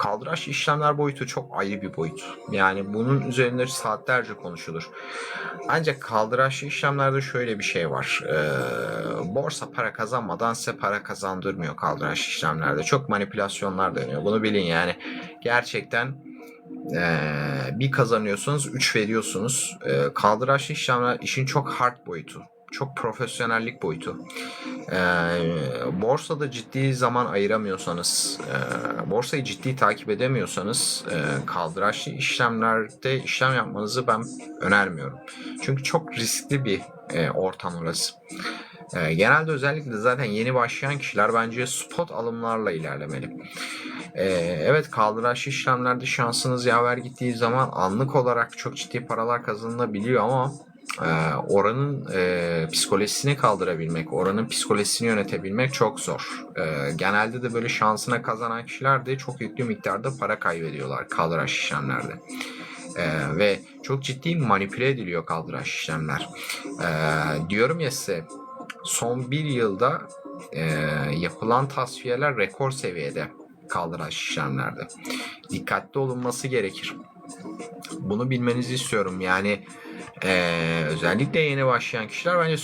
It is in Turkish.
kaldıraç işlemler boyutu çok ayrı bir boyut. Yani bunun üzerinde saatlerce konuşulur. Ancak kaldıraçlı işlemlerde şöyle bir şey var. Ee, borsa para kazanmadan size para kazandırmıyor kaldıraçlı işlemlerde. Çok manipülasyonlar dönüyor. Bunu bilin yani. Gerçekten ee, bir kazanıyorsunuz, 3 veriyorsunuz. Ee, kaldıraçlı işlemler işin çok hard boyutu. Çok profesyonellik boyutu. Ee, borsada ciddi zaman ayıramıyorsanız, e, borsayı ciddi takip edemiyorsanız e, kaldıraçlı işlemlerde işlem yapmanızı ben önermiyorum. Çünkü çok riskli bir e, ortam orası. E, genelde özellikle zaten yeni başlayan kişiler bence spot alımlarla ilerlemeli. E, evet kaldıraçlı işlemlerde şansınız yaver gittiği zaman anlık olarak çok ciddi paralar kazanılabiliyor ama e, oranın e, psikolojisini kaldırabilmek, oranın psikolojisini yönetebilmek çok zor. E, genelde de böyle şansına kazanan kişiler de çok yüklü miktarda para kaybediyorlar kaldıraç işlemlerde. E, ve çok ciddi manipüle ediliyor kaldıraç işlemler. E, diyorum ya size son bir yılda e, yapılan tasfiyeler rekor seviyede kaldıraç işlemlerde. Dikkatli olunması gerekir. Bunu bilmenizi istiyorum. Yani ee, özellikle yeni başlayan kişiler bence